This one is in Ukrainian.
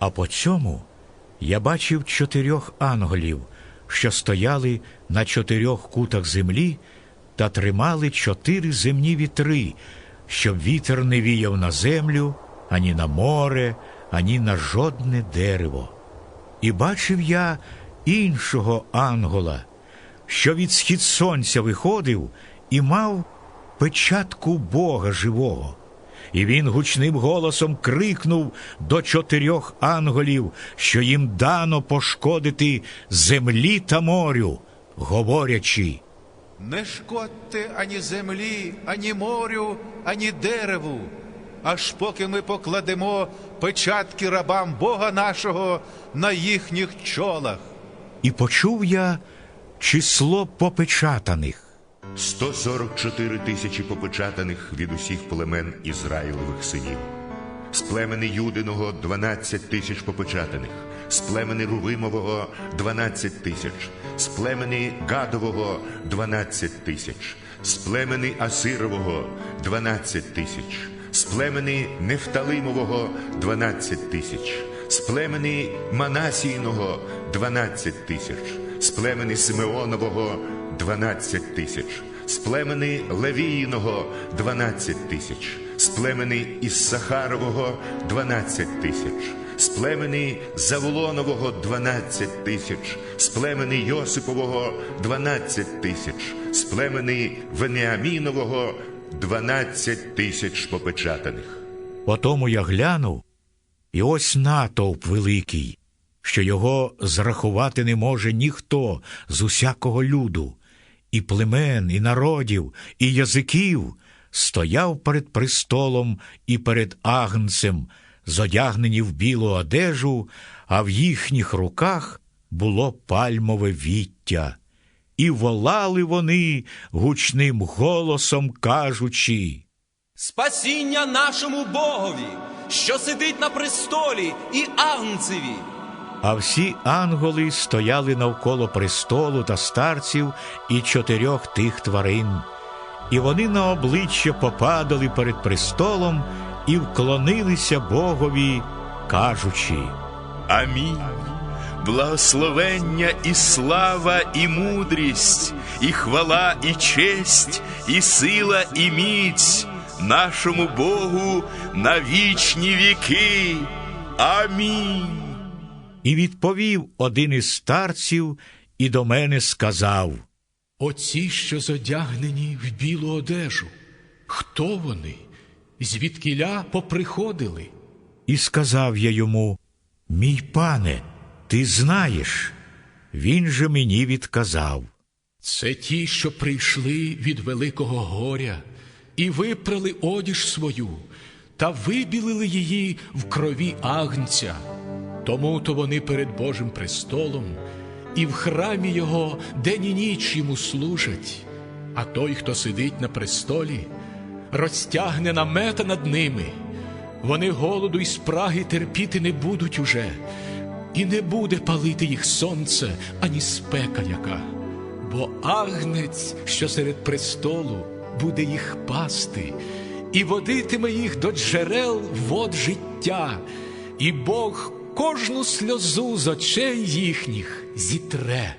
А по цьому я бачив чотирьох ангелів, що стояли на чотирьох кутах землі та тримали чотири земні вітри, щоб вітер не віяв на землю, ані на море, ані на жодне дерево. І бачив я іншого ангела, що від схід сонця виходив і мав печатку Бога живого. І він гучним голосом крикнув до чотирьох ангелів, що їм дано пошкодити землі та морю, говорячи. Не шкодьте ані землі, ані морю, ані дереву, аж поки ми покладемо печатки рабам Бога нашого на їхніх чолах. І почув я число попечатаних. 144 тисячі попечатаних від усіх племен Ізраїлевих синів. З племени Юдиного 12 тисяч попечатаних, з племени Рувимового 12 тисяч, з племени Гадового 12 тисяч, з племени Асирового 12 тисяч, з племени Нефталимового 12 тисяч, з племени Манасійного 12 тисяч, з племени Симеонового 12 тисяч, з племени Левіїного 12 тисяч, з племени Іссахарового 12 тисяч, з племени Заволонового 12 тисяч, з племени Йосипового 12 тисяч, з племени Веніамінового 12 тисяч попечатаних. Потому я глянув, і ось натовп великий, що його зрахувати не може ніхто з усякого люду, і племен, і народів, і язиків стояв перед престолом і перед агнцем, зодягнені в білу одежу, а в їхніх руках було пальмове віття. І волали вони гучним голосом, кажучи. Спасіння нашому Богові, що сидить на престолі і агнцеві. А всі ангели стояли навколо престолу та старців і чотирьох тих тварин, і вони на обличчя попадали перед престолом і вклонилися Богові, кажучи. Амінь. Благословення і слава, і мудрість, і хвала, і честь, і сила, і міць нашому Богу на вічні віки. Амінь. І відповів один із старців і до мене сказав. Оці, що зодягнені в білу одежу. Хто вони? Звідкіля поприходили? І сказав я йому: Мій пане, ти знаєш. Він же мені відказав. Це ті, що прийшли від великого горя і випрали одіж свою та вибілили її в крові агнця. Тому то вони перед Божим престолом і в храмі Його день і ніч йому служать. А той, хто сидить на престолі, розтягне намета над ними. Вони голоду й спраги терпіти не будуть уже, і не буде палити їх сонце, ані спека яка. Бо агнець, що серед престолу, буде їх пасти, і водитиме їх до джерел вод життя, і Бог кожну сльозу з очей їхніх зітре.